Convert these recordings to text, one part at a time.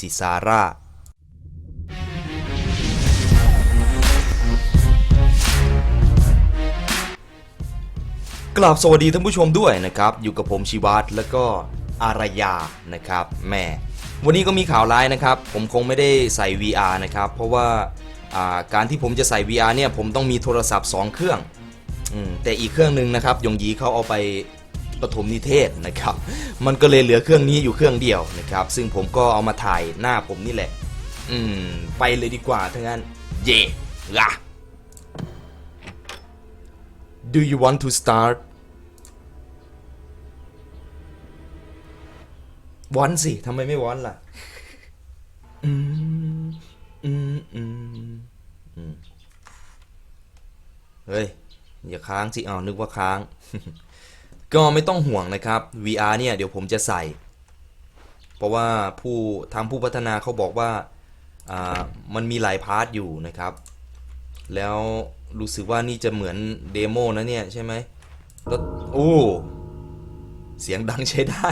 สิซาร่ากราบสวัสดีท่านผู้ชมด้วยนะครับ อยู่กับผมชิวัตรแล้วก็อารยานะครับแม่วันนี้ก็มีข่าวร้ายนะครับ ผมคงไม่ได้ใส่ VR นะครับ เพราะว่าาการที่ผมจะใส่ VR เนี่ยผมต้องมีโทรศัพท์ 2 เครื่องอแต่อีกเครื่องหนึ่งนะครับยงยีเขาเอาไป ปฐมนิเทศนะครับ มันก็เลยเหลือเครื่องนี้อยู่เครื่องเดียวนะครับ ซึ่งผมก็เอามาถ่ายหน้าผมนี่แหละ อืม ไปเลยดีกว่าทั้างนั้น เย่ละ Do you want to start วอนสิทำไมไม่วอนล่ะ อืม อืม อืม อืม เฮ้ย อย่าค้างสิอ้านึกว่าค้าง ก็ไม่ต้องห่วงนะครับ VR เนี่ยเดี๋ยวผมจะใส่ เพราะว่าผู้ทางผู้พัฒนาเขาบอกว่าอ่ามันมีหลายพาร์ทอยู่นะครับ แล้วรู้สึกว่านี่จะเหมือนเดโมนะเนี่ยใช่ไหมแล้วโอ้เสียงดังใช้ได้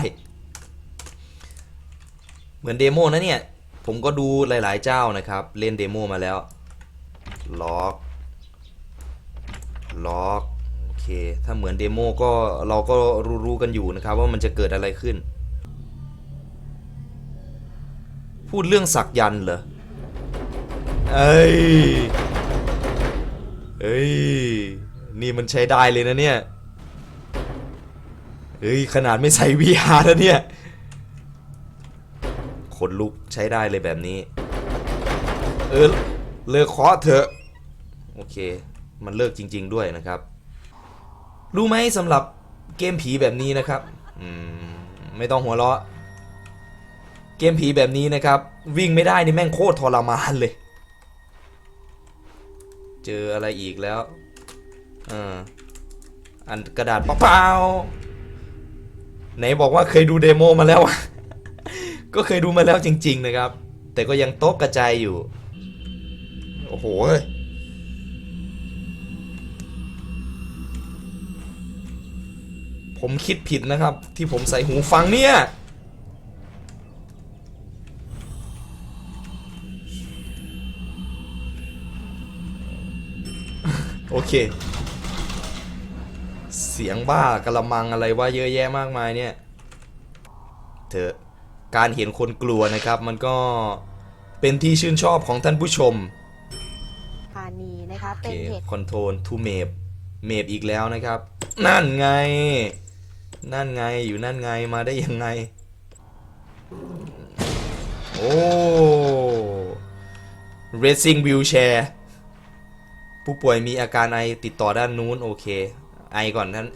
เหมือนเดโมนะเนี่ย ผมก็ดูหลาย ๆ เจ้านะครับ เล่นเดโมมาแล้วล็อกล็อก ถ้าเหมือนเดโมก็เราก็รู้ๆกันอยู่นะครับว่ามันจะเกิดอะไรขึ้น พูดเรื่องสักยันเหรอ เอ้ย เอ้ย นี่มันใช้ได้เลยนะเนี่ยเฮ้ย ขนาดไม่ใส่ VR แล้วเนี่ยขนลุกใช้ได้เลยแบบนี้ เออเลิกเคาะเถอะ โอเค มันเลิกจริง ๆ ด้วยนะครับ รู้ไหมสำหรับเกมผีแบบนี้นะครับมไม่ต้องหัวเราะ เกมผีแบบนี้นะครับ วิ่งไม่ได้นี่แม่งโคตรทรมานเลย เจออะไรอีกแล้วอออันกระดาษเปล่าไหนบอกว่าเคยดูเดโมมาแล้วก็เคยดูมาแล้วจริง ๆ นะครับ แต่ก็ยังโต๊ะกระจายอยู่ โอ้โห ผมคิดผิดนะครับ ที่ผมใส่หูฟังเนี่ยโอเค เสียงบ้ากระมังอะไรว่าเยอะแยะมากมายเนี่ยเถอะการเห็นคนกลัวนะครับ มันก็เป็นที่ชื่นชอบของท่านผู้ชมธานีนะคะโอเป็เคนเหตุคอนโทรลทูเมฟเมฟอีกแล้วนะครับ นั่นไง นั่นไงอยู่นั่นไงมาได้ยังไง โอ้ racing wheelchair ผู้ป่วยมีอาการไอติดต่อด้านนู้นโอเค ไอก่อนท่าน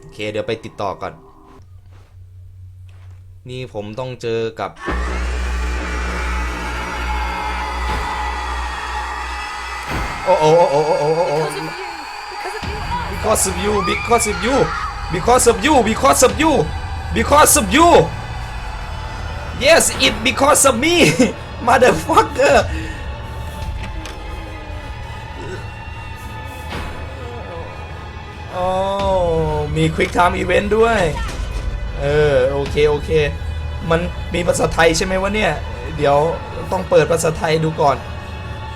โอเค เดี๋ยวไปติดต่อก่อน นี่ผมต้องเจอกับ โอ้โอ้โอ้โอ้โอ้โอ้โอ้ because of you because of you because of you because of you because of you yes it because of me motherfucker โอ้มี quick time event ด้วย เออ โอเค โอเค มันมีภาษาไทยใช่ไหมวะเนี่ย เดี๋ยวต้องเปิดภาษาไทยดูก่อน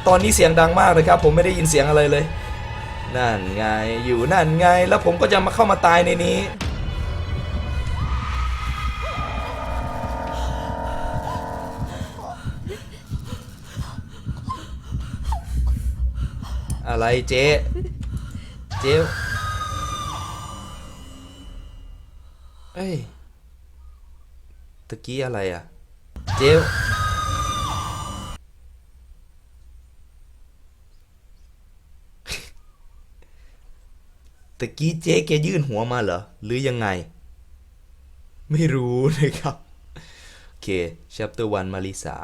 ตอนนี้เสียงดังมากเลยครับ ผมไม่ได้ยินเสียงอะไรเลย นั่นไงอยู่นั่นไง แล้วผมก็จะมาเข้ามาตายในนี้ อะไรเจ๊เจ๊เอ้ยตะกี้อะไรอะ เจ๊ ตะกี้เจ๊แกยื่นหัวมาเหรอ หรือยังไง ไม่รู้นะครับ โอเค chapter 1 มาริสา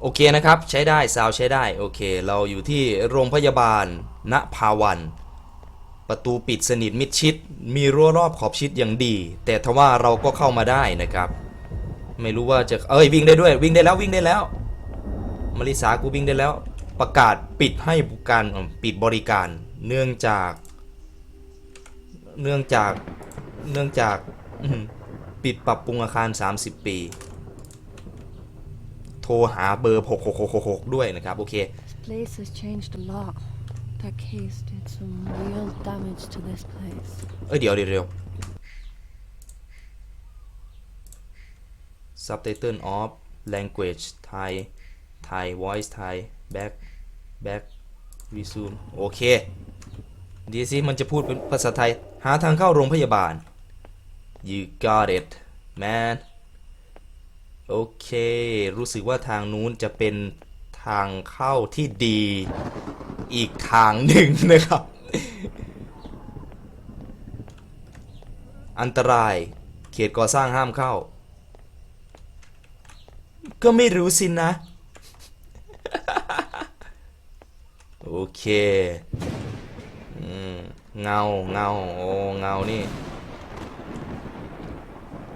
โอเคนะครับ ใช้ได้ ซาวใช้ได้ โอเค เราอยู่ที่โรงพยาบาล ณ ภาวัน ประตูปิดสนิทมิดชิด มีรั้วรอบขอบชิดอย่างดี แต่ทว่าเราก็เข้ามาได้นะครับ ไม่รู้ว่าจะ เอ้ย วิ่งได้ด้วย วิ่งได้แล้ววิ่งได้แล้ว มาริสากูวิ่งได้แล้ว ประกาศปิดให้บริการปิดบริการ เนื่องจาก เนื่องจาก เนื่องจากอื้อหือปิดปรับปรุงอาคาร 30 ปี โทรหาเบอร์ 6666 ด้วยนะครับ โอเค This place has changed a lot. That case did some real damage to this place. เอ้ยเดี๋ยวเดี๋ยวเดี๋ยว subtitle of language Thai Thai voice Thai back back resume โอเค ดีสิมันจะพูดเป็นภาษาไทย หาทางเข้าโรงพยาบาล you got it man โอเค รู้สึกว่าทางนู้นจะเป็นทางเข้าที่ดีอีกทางหนึ่งนะครับ อันตราย เขตก่อสร้างห้ามเข้า ก็ไม่รู้สินะ โอเค เงาเงาโอ้เงานี่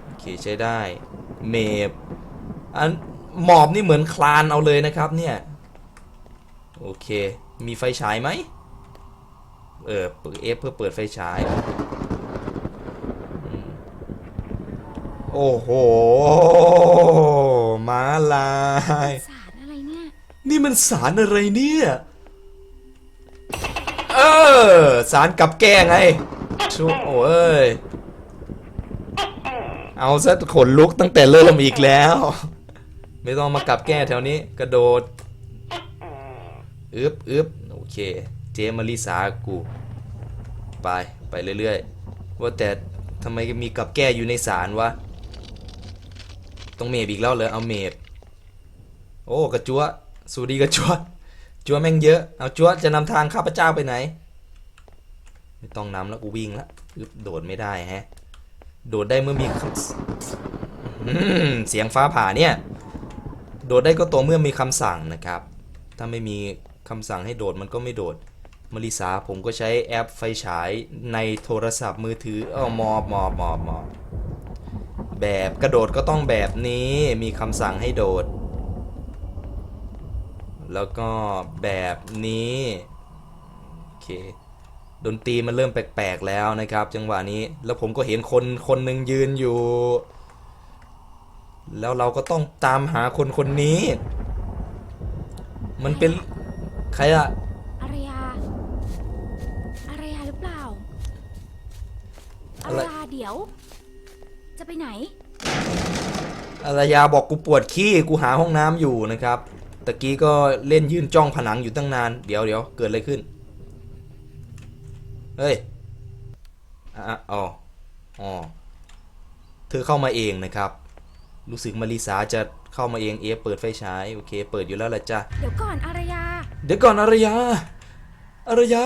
โอเคใช้ได้เมฟอันหมอบนี่เหมือนคลานเอาเลยนะครับเนี่ยโอเคมีไฟฉายไหมเออเปิดเอฟเพื่อเปิดไฟฉายโอ้โหม้าลายสารอะไรเนี่ยนี่มันสารอะไรเนี่ยเออสารกับแก้ไงชุโอ้ย เอาซะขนลุกตั้งแต่เริ่มอีกแล้ว ไม่ต้องมากับแก้แถวนี้ กระโดดอึบอึบโอเค เจมาริสากู ไป ไปเรื่อยๆ ว่าแต่ทำไมมีกับแก้อยู่ในสารวะ ต้องเมบอีกแล้วเหรอเอาเมบโอ้ กระจัวสวัสดีกระจัวจัวแม่งเยอะ เอาจัวจะนำทางข้าพเจ้าไปไหน ไม่ต้องน้ำแล้วกูวิ่งละโดดไม่ได้ฮะ โดดได้เมื่อมีคำเสียงฟ้าผ่าเนี่ย โดดได้ก็ตัวเมื่อมีคำสั่งนะครับ ถ้าไม่มีคำสั่งให้โดดมันก็ไม่โดดมาริสาผมก็ใช้แอปไฟฉายในโทรศัพท์มือถือเอามอบมอบมอบมอบแบบกระโดดก็ต้องแบบนี้มีคำสั่งให้โดด แล้วก็แบบนี้ โอเค ดนตรีมันเริ่มแปลกๆแล้วนะครับ จังหวะนี้แล้วผมก็เห็นคนคนหนึ่งยืนอยู่ แล้วเราก็ต้องตามหาคนคนนี้ มันเป็นใครอะอารยาอารยาหรือเปล่าอาอะไรรยาเดี๋ยว จะไปไหนอารยาบอกกูปวดขี้กูหาห้องน้ำอยู่นะครับตะกี้ก็เล่นยืนจ้องผนังอยู่ตั้งนาน เดี๋ยวเดี๋ยวเกิดอะไรขึ้น เฮ้ยอะอ๋ออ๋อเธอเข้ามาเองนะครับ รู้สึกมาริสาจะเข้ามาเองเอฟเปิดไฟฉายโอเค เปิดอยู่แล้วล่ะจ้ะเดี๋ยวก่อนอารยา เดี๋ยวก่อนอารยา อารยา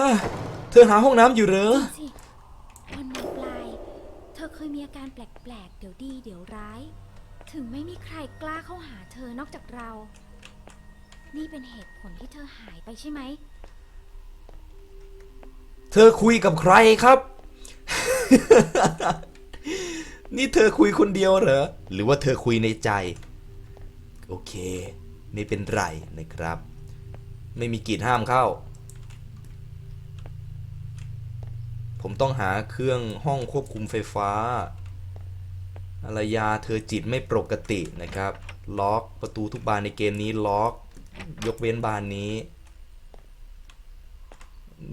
เธอหาห้องน้ำอยู่เหรอสิวันมปลาย เธอเคยมีอาการแปลกๆ เดี๋ยวดีเดี๋ยวร้าย ถึงไม่มีใครกล้าเข้าหาเธอนอกจากเรา นี่เป็นเหตุผลที่เธอหายไปใช่ไหม เธอคุยกับใครครับ นี่เธอคุยคนเดียวเหรอ หรือว่าเธอคุยในใจ โอเค ไม่เป็นไรนะครับ ไม่มีกีดห้ามเข้า ผมต้องหาเครื่องห้องควบคุมไฟฟ้าอารยาเธอจิตไม่ปกตินะครับ ล็อกประตูทุกบานในเกมนี้ล็อก ยกเว้นบานนี้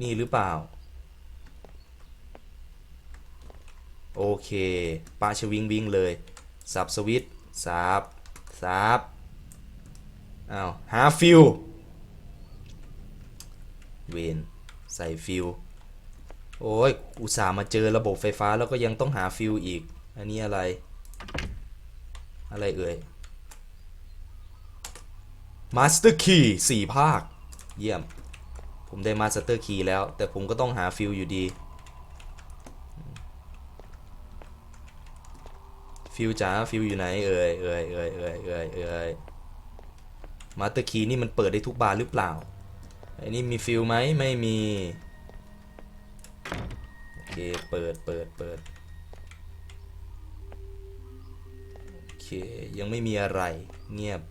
นี่หรือเปล่า โอเคปาชวิงวิงเลยสับสวิตสับสับอ้าวหาฟิวเวนใส่ฟิวโอ้ยอุตส่าห์มาเจอระบบไฟฟ้าแล้วก็ยังต้องหาฟิวอีก อันนี้อะไร อะไรเอ่ยมาสเตอร์คีย์สี่ภาค เยี่ยม ผมได้มาสเตอร์คีย์แล้ว แต่ผมก็ต้องหาฟิลอยู่ดี ฟิลจ๋าฟิลอยู่ไหนเอ่ยเอ่ยเอ่ยเอ่ยเอ่ยเอ่ยมาสเตอร์คีย์นี่มันเปิดได้ทุกบานหรือเปล่าไอ้นี่มีฟิลไหมไม่มีโอเคเปิดเปิดเปิดโอเคยังไม่มีอะไรเงียบ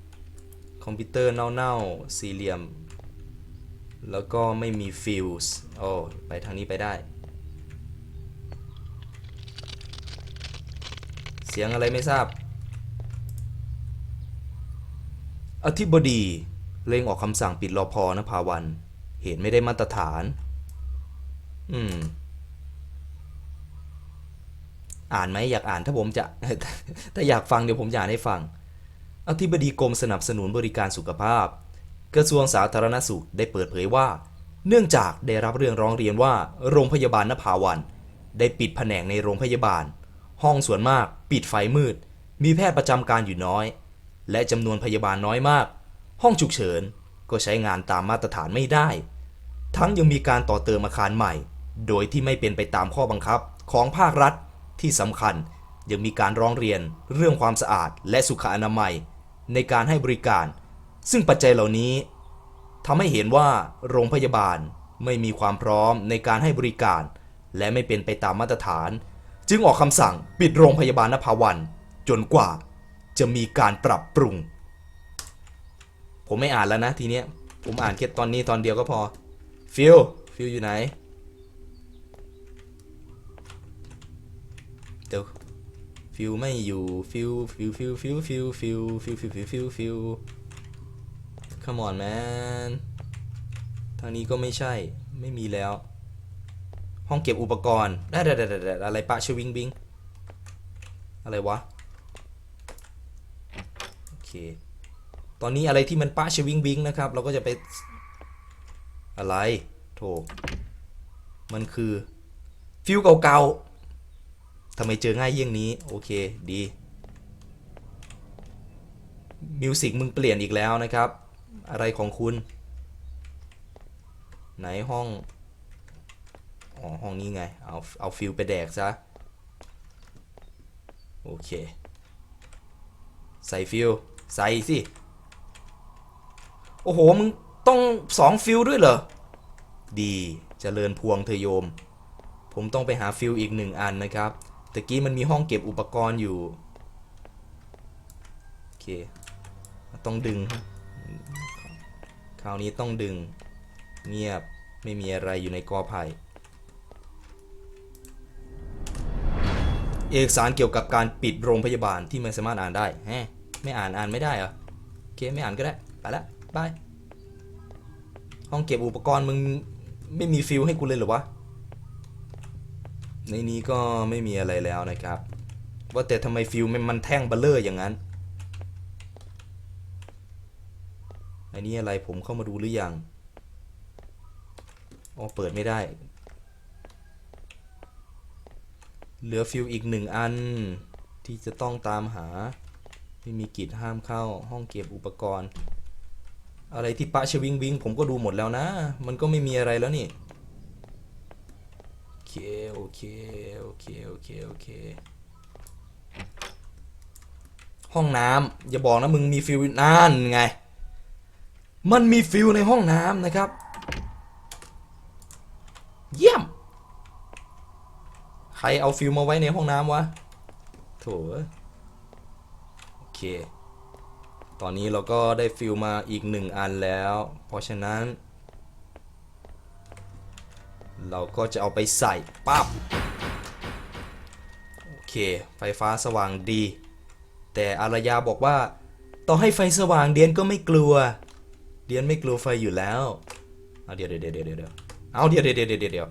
คอมพิวเตอร์เน่าๆสี่เหลี่ยม แล้วก็ไม่มีฟิลส์โอ้ไปทางนี้ไปได้ สียงอะไรไม่ทราบ อธิบดีเร่งออกคำสั่งปิดรอพอนภาวัน เหตุไม่ได้มาตรฐาน อืม อ่านไหมอยากอ่านถ้าผมจะ ถ้าอยากฟังเดี๋ยวผมจะอ่านให้ฟัง อธิบดีกรมสนับสนุนบริการสุขภาพ กระทรวงสาธารณสุขได้เปิดเผยว่า เนื่องจากได้รับเรื่องร้องเรียนว่า โรงพยาบาลนภาวัน ได้ปิดแผนกในโรงพยาบาล ห้องส่วนมากปิดไฟมืด มีแพทย์ประจำการอยู่น้อย และจำนวนพยาบาลน้อยมาก ห้องฉุกเฉินก็ใช้งานตามมาตรฐานไม่ได้ ทั้งยังมีการต่อเติมอาคารใหม่ โดยที่ไม่เป็นไปตามข้อบังคับของภาครัฐที่สำคัญยังมีการร้องเรียนเรื่องความสะอาดและสุขอนามัย ในการให้บริการ ซึ่งปัจจัยเหล่านี้ทำให้เห็นว่าโรงพยาบาลไม่มีความพร้อมในการให้บริการ และไม่เป็นไปตามมาตรฐาน จึงออกคำสั่งปิดโรงพยาบาลนภาวัน จนกว่าจะมีการปรับปรุง ผมไม่อ่านแล้วนะทีเนี้ย ผมอ่านแค่ตอนนี้ตอนเดียวก็พอ ฟิลฟิลอยู่ไหน เดี๋ยว ฟิลไม่อยู่ ฟิลฟิลฟิลฟิลฟิลฟิลฟิลฟิลฟิลฟิลฟิล come on man ทางนี้ก็ไม่ใช่ ไม่มีแล้ว ห้องเก็บอุปกรณ์ได้ได้ได้อะไรปะชวิงบิง อะไรวะ โอเค ตอนนี้อะไรที่มันปะชวิงบิงนะครับ เราก็จะไปอะไรโถมันคือฟิวเก่าๆทำไมเจอง่ายเยี่ยงนี้ โอเคดีมิวสิกมึงเปลี่ยนอีกแล้วนะครับ อะไรของคุณ ไหนห้อง อ๋อ ห้องนี้ไง เอา เอาฟิลไปแดกซะ โอเค ใส่ฟิลใส่สิ โอ้โห มึงต้องสองฟิลด้วยเหรอ ดีจเจริญพวงเธอโยม ผมต้องไปหาฟิลอีกหนึ่งอันนะครับตะกี้มันมีห้องเก็บอุปกรณ์อยู่ โอเค ต้องดึง คราวนี้ต้องดึง เงียบไม่มีอะไรอยู่ในกอไผ่ เอกสารเกี่ยวกับการปิดโรงพยาบาลที่ไม่สามารถอ่านได้แฮะไม่อ่านอ่านไม่ได้เหรอโอเคไม่อ่านก็ได้ไปละบายห้องเก็บอุปกรณ์มึงไม่มีฟิลให้กูเลยหรอวะในนี้ก็ไม่มีอะไรแล้วนะครับ ว่าแต่ทำไมฟิลมันมันแท่งเบลเลอร์อย่างนั้นอันนี้อะไรผมเข้ามาดูหรือยังอ๋อเปิดไม่ได้ เหลือฟิลอีกหนึ่งอัน ที่จะต้องตามหา ไม่มีกิจห้ามเข้าห้องเก็บอุปกรณ์ อะไรที่ปะชวิงวิงผมก็ดูหมดแล้วนะ มันก็ไม่มีอะไรแล้วนี่โอเคโอเคโอเคโอเคโอเคห้องน้ำอย่าบอกนะมึงมีฟิลนั่นไง มันมีฟิลในห้องน้ำนะครับ เยี่ยม ใครเอาฟิลมาไว้ในห้องน้ำวะ โถโอเค ตอนนี้เราก็ได้ฟิลมาอีกหนึ่งอันแล้ว เพราะฉะนั้น เราก็จะเอาไปใส่ปั๊บ โอเค ไฟฟ้าสว่างดี แต่อารยาบอกว่า ต่อให้ไฟสว่างเดียนก็ไม่กลัว เดียนไม่กลัวไฟอยู่แล้วเอาเดี๋ยวเดี๋ยวเดี๋ยวเดี๋ยวเดี๋ยวเอาเดี๋ยวเดี๋ยวเดี๋ยวเดี๋ยวเดี๋ยว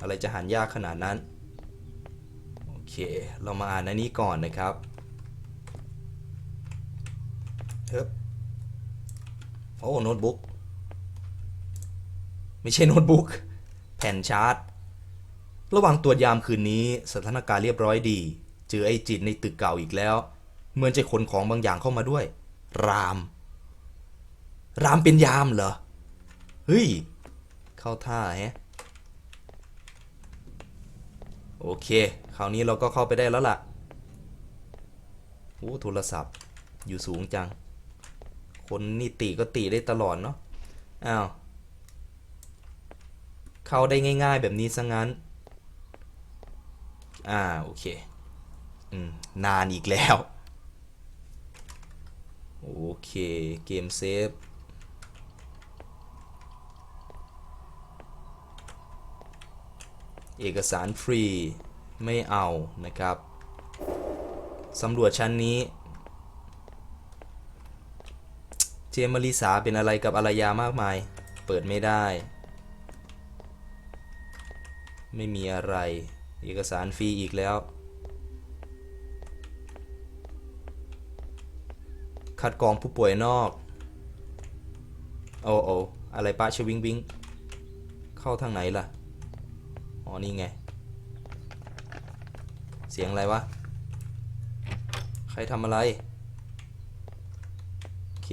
อะไรจะหันยากขนาดนั้น เค เรามาอ่านอันนี้ก่อนนะครับเฮ้ยโอ้โน้ตบุ๊กไม่ใช่โน้ตบุ๊กแผ่นชาร์จระหว่างตรวจยามคืนนี้สถานการณ์เรียบร้อยดี เจอไอ้จิตในตึกเก่าอีกแล้ว เหมือนจะขนของบางอย่างเข้ามาด้วย ราม รามเป็นยามเหรอ เฮ้ย เข้าท่าแฮะโอเค คราวนี้เราก็เข้าไปได้แล้วล่ะโอ้โทรศัพท์อยู่สูงจัง คนนี่ติก็ติได้ตลอดเนาะ อ้าว เข้าได้ง่าย ๆ แบบนี้ซะงั้น อ่า โอเค อืม นานอีกแล้ว โอเค เกมเซฟเอกสารฟรี ไม่เอานะครับสำรวจชั้นนี้ เจมาริสาเป็นอะไรกับอารยามากมาย เปิดไม่ได้ ไม่มีอะไร เอกสารฟรีอีกแล้ว คัดกรองผู้ป่วยนอก โอ้โออะไรปะชวิงวิง เข้าทางไหนล่ะ อ๋อ นี่ไง เสียงอะไรวะ ใครทำอะไร โอเค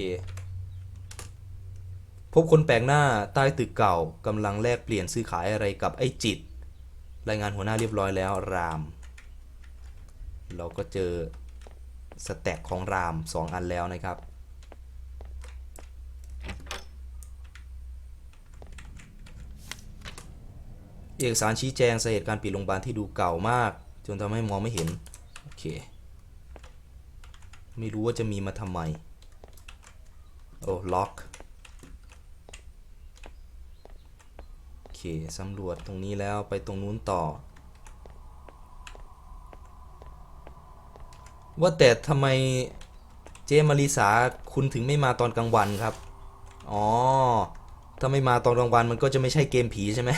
พบคนแปลกหน้าใต้ตึกเก่ากำลังแลกเปลี่ยนซื้อขายอะไรกับไอ้จิต รายงานหัวหน้าเรียบร้อยแล้วราม เราก็เจอสแต็กของราม 2 อันแล้วนะครับเอกสารชี้แจงสาเหตุการปิดโรงพยาบาลที่ดูเก่ามาก จนทำให้มองไม่เห็น โอเค ไม่รู้ว่าจะมีมาทำไม โอ้ล็อกโอเคสำรวจตรงนี้แล้วไปตรงนู้นต่อ ว่าแต่ทำไมเจมาริสาคุณถึงไม่มาตอนกลางวันครับ อ๋อ ถ้าไม่มาตอนกลางวันมันก็จะไม่ใช่เกมผีใช่ไหม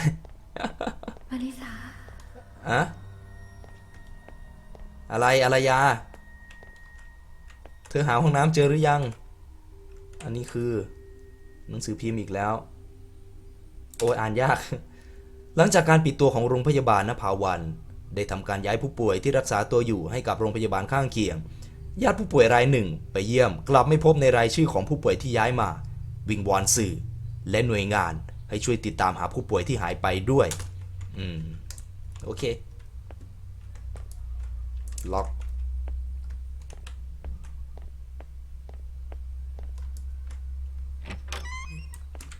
มาริสาอะ อะไรอะไรยา เธอหาห้องน้ำเจอหรือยัง อันนี้คือ หนังสือพิมพ์อีกแล้ว โอ้ยอ่านยาก หลังจากการปิดตัวของโรงพยาบาลนภาวัน ได้ทำการย้ายผู้ป่วยที่รักษาตัวอยู่ให้กับโรงพยาบาลข้างเคียง ญาติผู้ป่วยรายหนึ่ง ไปเยี่ยม กลับไม่พบในรายชื่อของผู้ป่วยที่ย้ายมา วิงวอนสื่อ และหน่วยงานให้ช่วยติดตามหาผู้ป่วยที่หายไปด้วย อืม โอเค ล็อก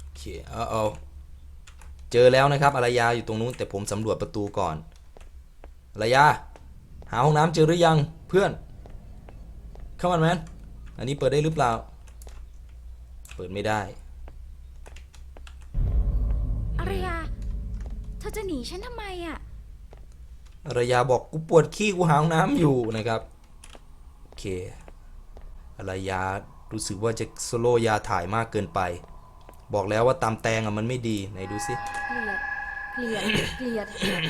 โอเคเอาเอาเจอแล้วนะครับอารยาอยู่ตรงนู้นแต่ผมสำรวจประตูก่อนอารยา หาห้องน้ำเจอหรือยังเพื่อนเข้ามาแมนอันนี้เปิดได้หรือเปล่า เปิดไม่ได้อารยา เธอจะหนีฉันทำไมอะ อารยาบอกกูปวดขี้กูหาห้องน้ำอยู่นะครับโอเคอารยารู้สึกว่าจะโซโลยาถ่ายมากเกินไป บอกแล้วว่าตามแตงอะมันไม่ดีไหนดูสิเกลียดเกลียดเกลียด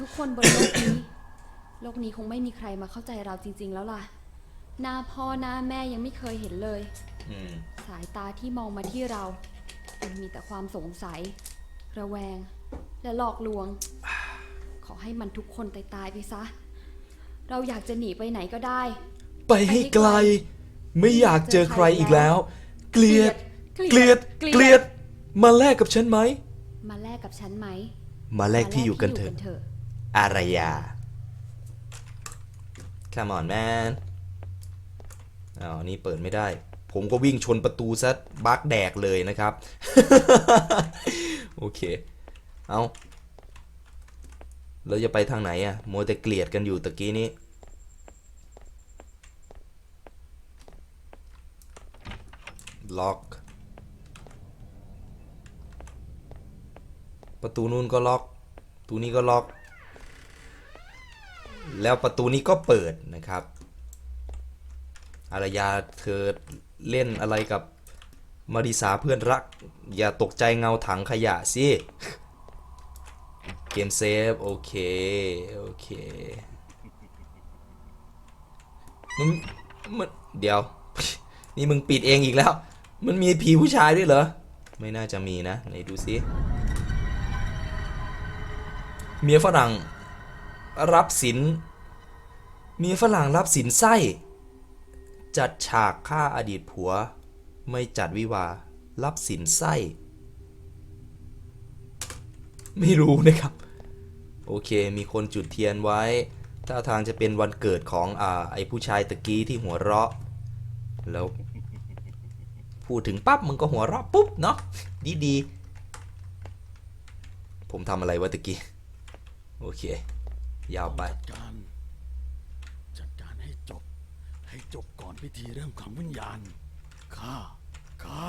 ทุกๆคนบนโลกนี้ โลกนี้คงไม่มีใครมาเข้าใจเราจริง ๆ แล้วล่ะ หน้าพ่อหน้าแม่ยังไม่เคยเห็นเลยอืมสายตาที่มองมาที่เรา มันมีแต่ความสงสัย ระแวง และหลอกลวงข อให้มันทุกคนตายตายๆไปซะ เราอยากจะหนีไปไหนก็ได้ ไปให้ไกล ไม่อยากเจอใครอีกแล้ว เกลียด เกลียด เกลียด มาแลกกับฉันไหม มาแลกกับฉันไหมมาแลกที่อยู่กันมาเถแลอะที่ยู่อารยา Come on man อ้าวนี่เปิดไม่ได้ ผมก็วิ่งชนประตูซะบักแดกเลยนะครับ โอเค เอา แล้วจะไปทางไหนอะมัวแต่เกลียดกันอยู่ตะกี้นี้ ล็อก ประตูนู้นก็ล็อกประตูนี้ก็ล็อก แล้วประตูนี้ก็เปิดนะครับอารยาเธอเล่นอะไรกับมาริสาเพื่อนรัก อย่าตกใจเงาถังขยะสิ เกมเซฟโอเค โอเคมึงมันเดี๋ยว นี่มึงปิดเองอีกแล้ว มันมีผีผู้ชายด้วยเหรอ ไม่น่าจะมีนะไหนดูสิเมียฝรั่ง รับสินเมียฝรั่งรับสินไส้ จัดฉากฆ่าอดีตผัว ไม่จัดวิวา รับสินไส้ ไม่รู้นะครับ โอเค มีคนจุดเทียนไว้ท่าทางจะเป็นวันเกิดของอ่าไอผู้ชายตะกี้ที่หัวเราะ แล้ว พูดถึงปั๊บมึงก็หัวเราะปุ๊บเนาะดีดีๆผมทำอะไรวะตะกี้ โอเค ยาวไป จัดการ จัดการให้จบ ให้จบก่อนพิธีเริ่มขังวิญญาณฆ่าฆ่า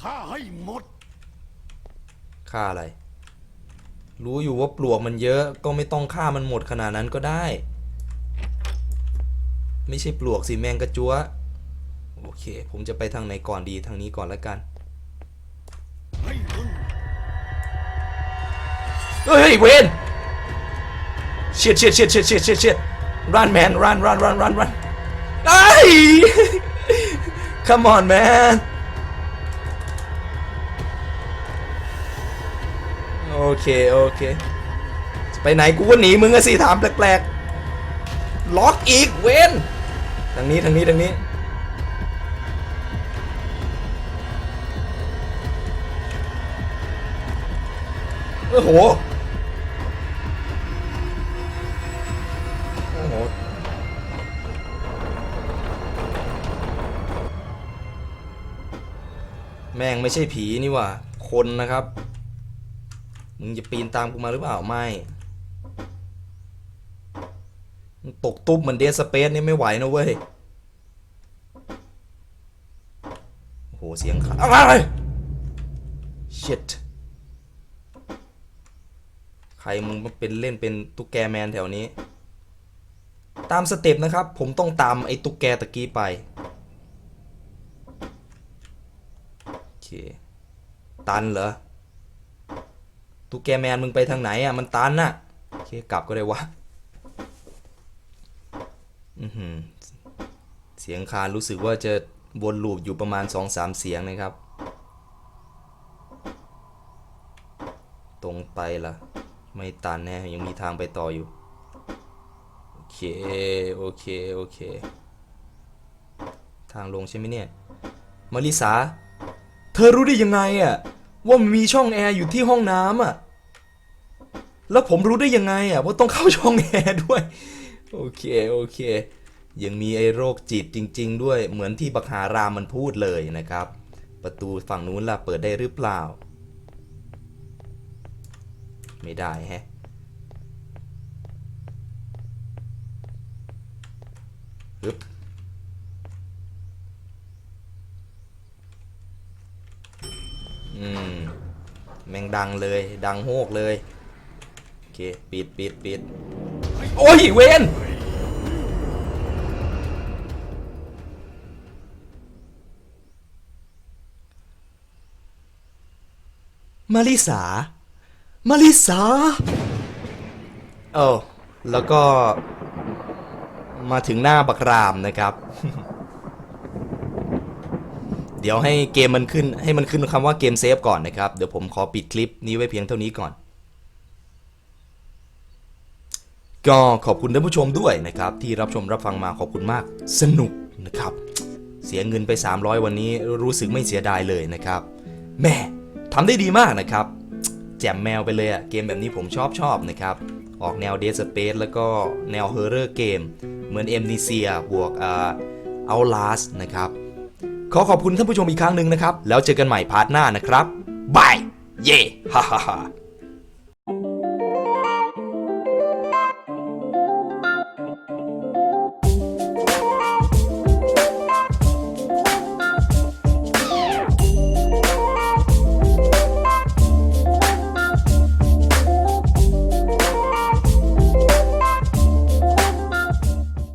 ฆ่าให้หมด ฆ่าอะไร รู้อยู่ว่าปลวกมันเยอะก็ไม่ต้องฆ่ามันหมดขนาดนั้นก็ได้ ไม่ใช่ปลวกสิแมงกระจัวโอเค ผมจะไปทางไหนก่อนดีทางนี้ก่อนแล้วกันเฮ้ยเวนเชียดเชียดเชียดเชียดเชียดเชียดเชียด run man run run run run run ไอ้ come on man เค โอเคจะไปไหนกูก็หนีมึงอะสิถามแปลกๆ ล็อกอีกเวนทางนี้ทางนี้ทางนี้ โอ้โห โอ้โห แม่งไม่ใช่ผีนี่ว่า คนนะครับ มึงจะปีนตามกูมาหรือเปล่าไม่มึงตกตุ๊บเหมือนเดสเปซนี่ไม่ไหวนะเว้ยโอ้โหเสียงขาดอะไร shit ใครมึงมาเป็นเล่นเป็นตุ๊กแกแมนแถวนี้ ตามสเต็ปนะครับ ผมต้องตามไอ้ตุ๊กแกตะกี้ไปโอเคตันเหรอ ตุ๊กแกแมนมึงไปทางไหนอะมันตันน่ะโอเคกลับก็ได้วะอือหือเสียงคานรู้สึกว่าจะวนลูปอยู่ประมาณ 2-3 เสียงนะครับ ตรงไปล่ะ ไม่ตันแน่ยังมีทางไปต่ออยู่ โอเค โอเค โอเค ทางลงใช่ไหมเนี่ยมาริสา เธอรู้ได้ยังไงอะ ว่ามีช่องแอร์อยู่ที่ห้องน้ำอะแล้วผมรู้ได้ยังไงอะว่าต้องเข้าช่องแอร์ด้วย โอเค โอเค ยังมีไอ้โรคจิตจริง ๆ ด้วย เหมือนที่บักหารามมันพูดเลยนะครับ ประตูฝั่งนู้นล่ะเปิดได้หรือเปล่า ไม่ได้แฮะฮึบ แม่งดังเลย ดังโฮกเลย โอเค ปิดปิดปิดโอ้ย เวนมาริสา มาริสา โอ้ แล้วก็มาถึงหน้าบักรามนะครับ เดี๋ยวให้เกมมันขึ้นให้มันขึ้นคำว่าเกมเซฟก่อนนะครับ เดี๋ยวผมขอปิดคลิปนี้ไว้เพียงเท่านี้ก่อน ก็ขอบคุณท่านผู้ชมด้วยนะครับ ที่รับชมรับฟังมาขอบคุณมาก สนุกนะครับ เสียเงินไป 300 วันนี้รู้สึกไม่เสียดายเลยนะครับ แม่ทำได้ดีมากนะครับ แจมแมวไปเลยอะเกมแบบนี้ผมชอบชอบนะครับ ออกแนว Dead Space แล้วก็แนว Horror เกม เหมือน Amnesia บวกอ่า Outlast นะครับ ขอขอบคุณท่านผู้ชมอีกครั้งหนึ่งนะครับ แล้วเจอกันใหม่พาร์ทหน้านะครับบาย เย่ฮ่าฮ่าฮ่า